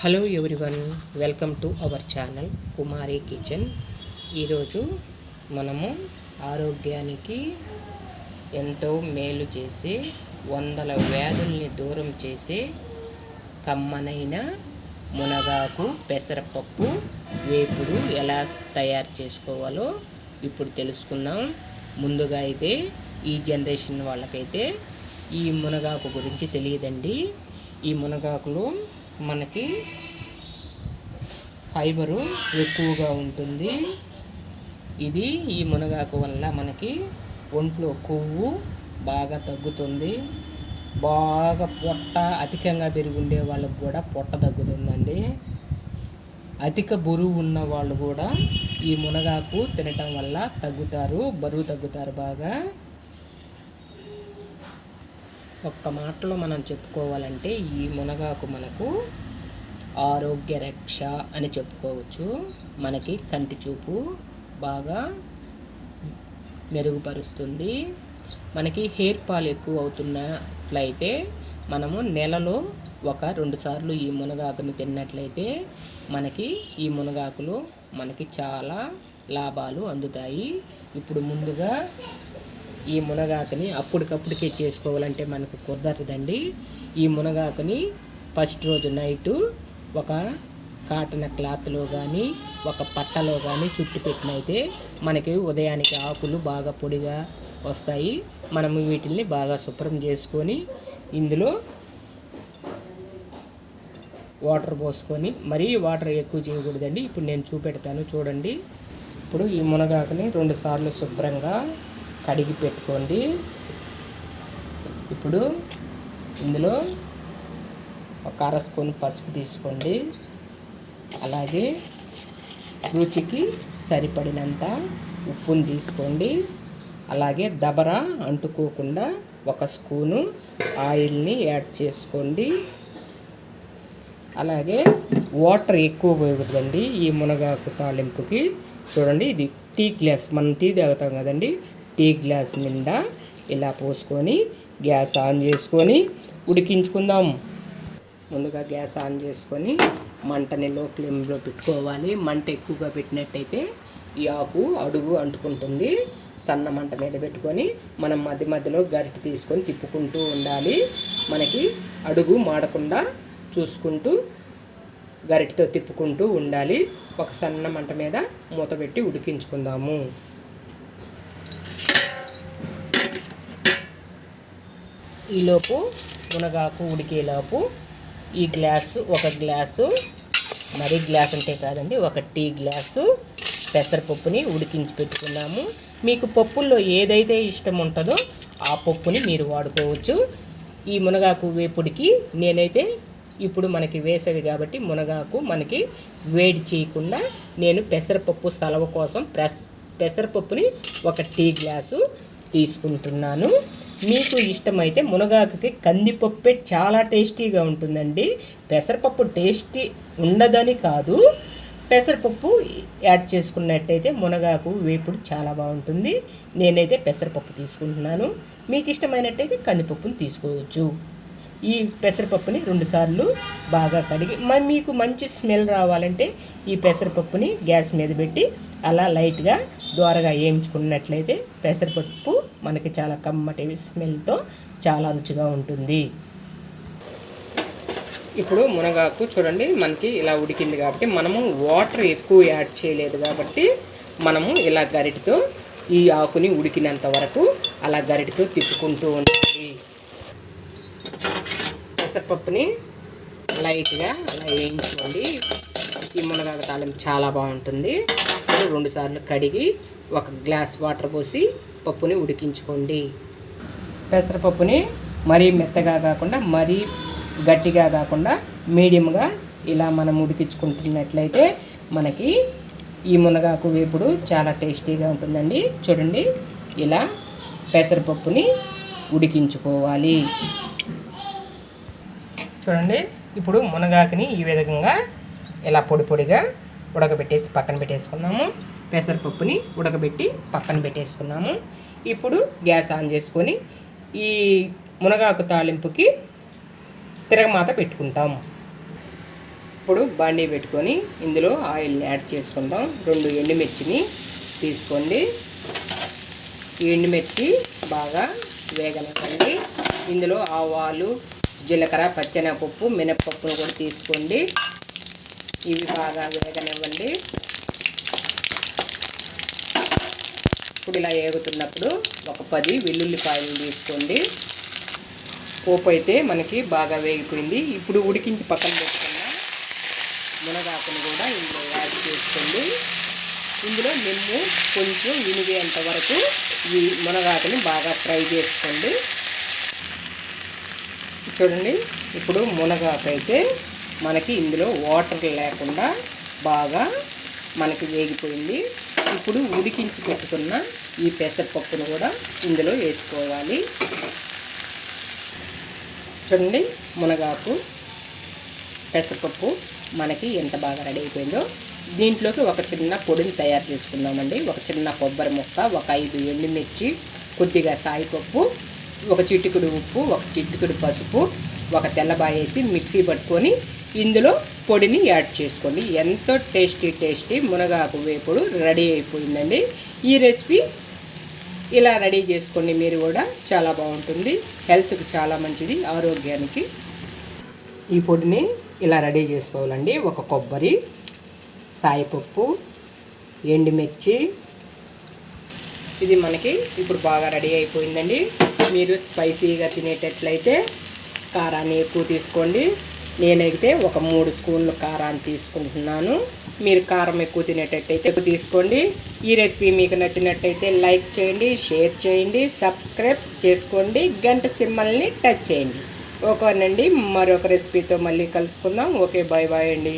Hello everyone welcome to our channel Kumari kitchen ఈరోజు మనము ఆరోగ్యానికి ఎంతో మేలు చేసి వందల వ్యాధుల్ని దూరం చేసే కమ్మనైన మునగాకు పెసరపప్పు వేపుడు ఎలా తయారు చేసుకోవాలో ఇప్పుడు తెలుసుకుందాం. ముందుగా అయితే ఈ జనరేషన్ వాళ్ళకైతే ఈ మునగాకు గురించి తెలియదండి. ఈ మునగాకులు మనకి ఫైబరు ఎక్కువగా ఉంటుంది. ఇది ఈ మునగాకు వల్ల మనకి ఒంట్లో కొవ్వు బాగా తగ్గుతుంది. బాగా పొట్ట అధికంగా పెరుగుండే ఉండే వాళ్ళకి కూడా పొట్ట తగ్గుతుందండి. అధిక బరువు ఉన్న వాళ్ళు కూడా ఈ మునగాకు తినటం వల్ల తగ్గుతారు బరువు తగ్గుతారు బాగా. ఒక్క మాటలో మనం చెప్పుకోవాలంటే ఈ మునగాకు మనకు ఆరోగ్య రక్ష అని చెప్పుకోవచ్చు. మనకి కంటి చూపు బాగా మెరుగుపరుస్తుంది. మనకి హెయిర్ ఫాల్ ఎక్కువ అవుతున్నట్లయితే మనము నెలలో ఒక రెండు సార్లు ఈ మునగాకుని తిన్నట్లయితే మనకి ఈ మునగాకులు మనకి చాలా లాభాలు అందుతాయి. ఇప్పుడు ముందుగా ఈ మునగాకుని అప్పటికప్పటికే చేసుకోవాలంటే మనకు కుదరదండి. ఈ మునగాకుని ఫస్ట్ రోజు నైటు ఒక కాటన్ క్లాత్లో కానీ ఒక పట్టలో కానీ చుట్టు పెట్టినైతే మనకి ఉదయానికి ఆకులు బాగా పొడిగా వస్తాయి. మనము వీటిల్ని బాగా శుభ్రం చేసుకొని ఇందులో వాటర్ పోసుకొని మరీ వాటర్ ఎక్కువ చేయకూడదండి. ఇప్పుడు నేను చూపెడతాను చూడండి. ఇప్పుడు ఈ మునగాకుని రెండుసార్లు శుభ్రంగా కడిగి పెట్టుకోండి. ఇప్పుడు ఇందులో ఒక అర స్పూన్ పసుపు తీసుకోండి. అలాగే రుచికి సరిపడినంత ఉప్పుని తీసుకోండి. అలాగే దబర అంటుకోకుండా ఒక స్పూను ఆయిల్ని యాడ్ చేసుకోండి. అలాగే వాటర్ ఎక్కువ పోయకూడదండి ఈ మునగాకు తాలింపుకి. చూడండి ఇది టీ గ్లాస్ మనం టీ తాగుతాం కదండి టీ గ్లాస్ నిండా ఇలా పోసుకొని గ్యాస్ ఆన్ చేసుకొని ఉడికించుకుందాం. ముందుగా గ్యాస్ ఆన్ చేసుకొని మంటని లో ఫ్లేమ్లో పెట్టుకోవాలి. మంట ఎక్కువగా పెట్టినట్టయితే ఈ ఆకు అడుగు అంటుకుంటుంది. సన్న మంట మీద పెట్టుకొని మనం మధ్య మధ్యలో గరిటె తీసుకొని తిప్పుకుంటూ ఉండాలి. మనకి అడుగు మాడకుండా చూసుకుంటూ గరిటెతో తిప్పుకుంటూ ఉండాలి. ఒక సన్న మంట మీద మూత పెట్టి ఉడికించుకుందాము. ఈలోపు మునగాకు ఉడికేలోపు ఈ గ్లాసు ఒక గ్లాసు మరీ గ్లాస్ అంటే కాదండి ఒక టీ గ్లాసు పెసరపప్పుని ఉడికించి పెట్టుకున్నాము. మీకు పప్పుల్లో ఏదైతే ఇష్టం ఉంటుందో ఆ పప్పుని మీరు వాడుకోవచ్చు. ఈ మునగాకు వేపుడికి నేనైతే ఇప్పుడు మనకి వేసవి కాబట్టి మునగాకు మనకి వేడి చేయకుండా నేను పెసరపప్పు సలవ కోసం ప్రెస్ పెసరపప్పుని ఒక టీ గ్లాసు తీసుకుంటున్నాను. మీకు ఇష్టమైతే మునగాకుకి కందిపప్పే చాలా టేస్టీగా ఉంటుందండి. పెసరపప్పు టేస్టీ ఉండదని కాదు. పెసరపప్పు యాడ్ చేసుకున్నట్టయితే మునగాకు వేపుడు చాలా బాగుంటుంది. నేనైతే పెసరపప్పు తీసుకుంటున్నాను. మీకు ఇష్టమైనట్టయితే కందిపప్పును తీసుకోవచ్చు. ఈ పెసరపప్పుని రెండుసార్లు బాగా కడిగి మరి మీకు మంచి స్మెల్ రావాలంటే ఈ పెసరపప్పుని గ్యాస్ మీద పెట్టి అలా లైట్గా దోరగా వేయించుకున్నట్లయితే పెసరపప్పు మనకి చాలా కమ్మటి స్మెల్తో చాలా రుచిగా ఉంటుంది. ఇప్పుడు మునగాకు చూడండి మనకి ఇలా ఉడికింది కాబట్టి మనము వాటర్ ఎక్కువ యాడ్ చేయలేదు కాబట్టి మనము ఇలా గరిటితో ఈ ఆకుని ఉడికినంత వరకు అలా గరిటితో తిప్పుకుంటూ ఉండాలి. పెసరపప్పుని లైట్గా అలా వేయించుకోండి. ఈ మునగాకు తాళం చాలా బాగుంటుంది. రెండుసార్లు కడిగి ఒక గ్లాస్ వాటర్ పోసి పప్పుని ఉడికించుకోండి. పెసరపప్పుని మరీ మెత్తగా కాకుండా మరీ గట్టిగా కాకుండా మీడియంగా ఇలా మనం ఉడికించుకుంటున్నట్లయితే మనకి ఈ మునగాకు వేపుడు చాలా టేస్టీగా ఉంటుందండి. చూడండి ఇలా పెసరపప్పుని ఉడికించుకోవాలి. చూడండి ఇప్పుడు మునగాకుని ఈ విధంగా ఇలా పొడి పొడిగా ఉడకబెట్టేసి పక్కన పెట్టేసుకున్నాము. పెసరపప్పుని ఉడకబెట్టి పక్కన పెట్టేసుకున్నాము. ఇప్పుడు గ్యాస్ ఆన్ చేసుకొని ఈ మునగాకు తాలింపుకి తిరగమాత పెట్టుకుంటాము ఇప్పుడు బాండీ పెట్టుకొని ఇందులో ఆయిల్ని యాడ్ చేసుకుందాం. రెండు ఎండుమిర్చిని తీసుకోండి. ఈ ఎండుమిర్చి బాగా వేగనివ్వండి. ఇందులో ఆవాలు జీలకర్ర పచ్చెనపప్పు మినప్పప్పును కూడా తీసుకోండి. ఇవి బాగా వేగనివ్వండి. ఇప్పుడు ఇలా వేగుతున్నప్పుడు ఒక పది వెల్లుల్లిపాయలు తీసుకోండి. పోపు అయితే మనకి బాగా వేగిపోయింది. ఇప్పుడు ఉడికించి పక్కన పెట్టుకున్న మునగాకును కూడా ఇందులో యాడ్ చేసుకోండి. ఇందులో నిమ్ము కొంచెం వినిగేంత వరకు ఈ మునగాకుని బాగా ఫ్రై చేసుకోండి. చూడండి ఇప్పుడు మునగాకు అయితే మనకి ఇందులో వాటర్ లేకుండా బాగా మనకి వేగిపోయింది. ఇప్పుడు ఉడికించి పెట్టుకున్న ఈ పెసరపప్పును కూడా ఇందులో వేసుకోవాలి. చూడండి మునగాకు పెసరపప్పు మనకి ఎంత బాగా రెడీ అయిపోయిందో. దీంట్లోకి ఒక చిన్న పొడిని తయారు చేసుకుందామండి. ఒక చిన్న కొబ్బరి ముక్క ఒక ఐదు ఎండుమిర్చి కొద్దిగా సాయిపప్పు ఒక చిటికుడు ఉప్పు ఒక చిటికుడు పసుపు ఒక తెల్లబాయేసి మిక్సీ పట్టుకొని ఇందులో పొడిని యాడ్ చేసుకోండి. ఎంతో టేస్టీ టేస్టీ మునగాకు వేపుడు రెడీ అయిపోయిందండి. ఈ రెసిపీ ఇలా రెడీ చేసుకోండి మీరు కూడా. చాలా బాగుంటుంది. హెల్త్కి చాలా మంచిది. ఆరోగ్యానికి ఈ పొడిని ఇలా రెడీ చేసుకోవాలండి. ఒక కొబ్బరి సాయిపప్పు ఎండుమిర్చి. ఇది మనకి ఇప్పుడు బాగా రెడీ అయిపోయిందండి. మీరు స్పైసీగా తినేటట్లయితే కారాన్ని ఎక్కువ తీసుకోండి. నేనైతే ఒక మూడు స్పూన్లు కారాన్ని తీసుకుంటున్నాను. మీరు కారం ఎక్కువ తినేటట్టయితే ఎక్కువ తీసుకోండి. ఈ రెసిపీ మీకు నచ్చినట్టయితే లైక్ చేయండి షేర్ చేయండి సబ్స్క్రైబ్ చేసుకోండి గంట సిమ్మల్ని టచ్ చేయండి. ఓకేనండి మరొక రెసిపీతో మళ్ళీ కలుసుకుందాం. ఓకే బాయ్ బాయ్ అండి.